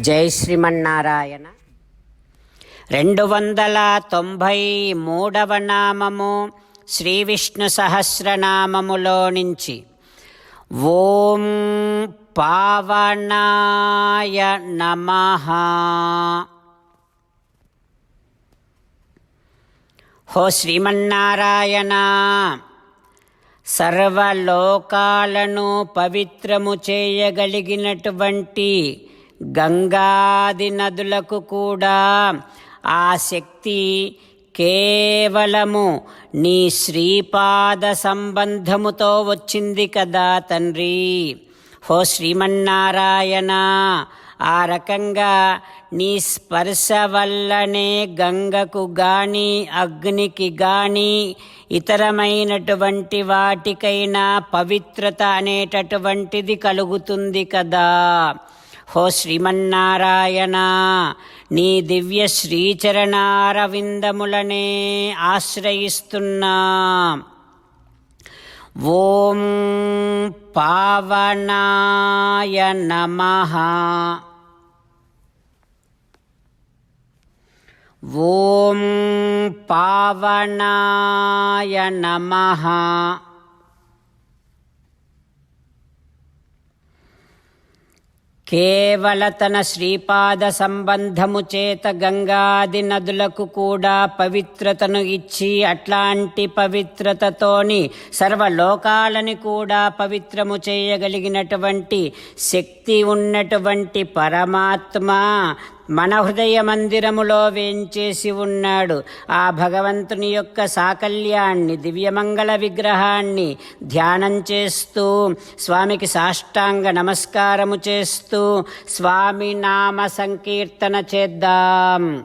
జై శ్రీమన్నారాయణ. రెండు వందల తొంభై మూడవ నామము శ్రీ విష్ణు సహస్రనామములో నుంచి. ఓం పావనాయ నమ. హో శ్రీమన్నారాయణ సర్వలోకాలను పవిత్రము చేయగలిగినటువంటి గంగాది నదులకు కూడా ఆ శక్తి కేవలము నీ శ్రీపాద సంబంధముతో వచ్చింది కదా తండ్రి. హో శ్రీమన్నారాయణ ఆ రకంగా నీ స్పర్శ వల్లనే గంగకు గాని అగ్నికి గాని ఇతరమైనటువంటి వాటికైనా పవిత్రత అనేటటువంటిది కలుగుతుంది కదా. హో శ్రీమన్నారాయణ నీ దివ్య శ్రీచరణారవిందములనే ఆశ్రయిస్తున్నా. ఓం పావనాయ నమః. ఓం పావనాయ నమః. కేవల తన శ్రీపాద సంబంధము చేత గంగాది నదులకు కూడా పవిత్రతను ఇచ్చి అట్లాంటి పవిత్రతతోని సర్వలోకాలని కూడా పవిత్రము చేయగలిగినటువంటి శక్తి ఉన్నటువంటి పరమాత్మ మన హృదయ మందిరములో వేంచేసి ఉన్నాడు. ఆ భగవంతుని యొక్క సాకల్యాన్ని దివ్యమంగళ విగ్రహాన్ని ధ్యానం చేస్తూ స్వామికి సాష్టాంగ నమస్కారము చేస్తూ స్వామి నామ సంకీర్తన చేద్దాం.